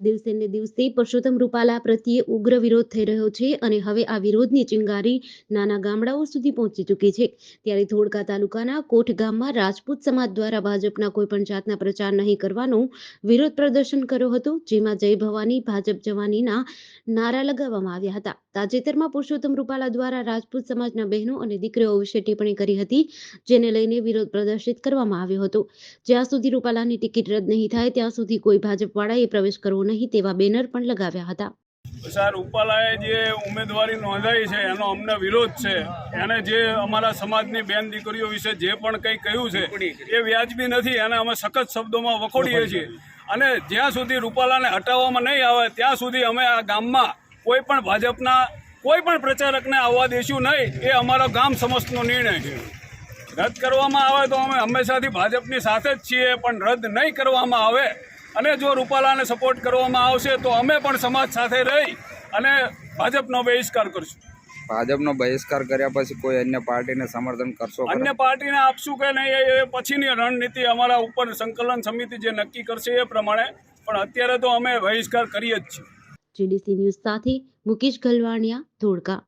દિવસે ને દિવસે પરસોત્તમ રૂપાલા પ્રત્યે ઉગ્ર વિરોધ થઈ રહ્યો છે અને હવે આ વિરોધની ચિંગારી નાના ગામડાઓ સુધી પહોંચી ચૂકી છે. ત્યારે ધોળકા તાલુકાના કોઠ ગામમાં રાજપૂત સમાજ દ્વારા ભાજપના કોઈ પણ જાતના પ્રચાર નહીં કરવાનો વિરોધ પ્રદર્શન કર્યો હતો, જેમાં જય ભવાની, ભાજપ જવાનીના નારા લગાવવામાં આવ્યા હતા. તાજેતરમાં પુરુષોત્તમ રૂપાલા દ્વારા રાજપૂત સમાજના બહેનો અને દીકરીઓ વિશે ટિપ્પણી કરી હતી, જેને લઈને વિરોધ પ્રદર્શિત કરવામાં આવ્યો હતો. જ્યાં સુધી રૂપાલાની ટિકિટ રદ નહીં થાય, ત્યાં સુધી કોઈ ભાજપવાળાએ પ્રવેશ કરવો નહીં તેવા બેનર પણ લગાવ્યા હતા. સર રૂપાલાએ જે ઉમેદવારી નોંધાઈ છે, એનો અમને વિરોધ છે. એને જે અમારા સમાજની બેન દીકરીઓ વિશે જે પણ કંઈ કહ્યું છે, એ વ્યાજબી નથી. એને અમે સખત શબ્દોમાં વખોડીએ છીએ. અને જ્યાં સુધી રૂપાલાને હટાવવામાં નહીં આવે, ત્યાં સુધી અમે આ ગામમાં કોઈ પણ ભાજપના કોઈ પણ પ્રચારકને આવવા દેશું નહીં. એ અમારો ગામ સમસ્તનો નિર્ણય છે. રદ કરવામાં આવે તો અમે હંમેશાથી ભાજપની સાથે જ છીએ, પણ રદ નહીં કરવામાં આવે અને જો રૂપાલાને સપોર્ટ કરવામાં આવશે તો અમે પણ સમાજ સાથે રહી અને ભાજપનો બહિષ્કાર કરશું. ભાજપનો બહિષ્કાર કર્યા પછી કોઈ અન્ય પાર્ટીને સમર્થન કરશો? અન્ય પાર્ટીને આપશું કે નહીં એ- એ પછીની રણનીતિ અમારા ઉપર સંકલન સમિતિ જે નક્કી કરશે એ પ્રમાણે પણ અત્યારે તો અમે બહિષ્કાર કરીએ જ છીએ. જીડીસી ન્યૂઝ સાથે મુકેશ ગલવાણિયા ધોળકા.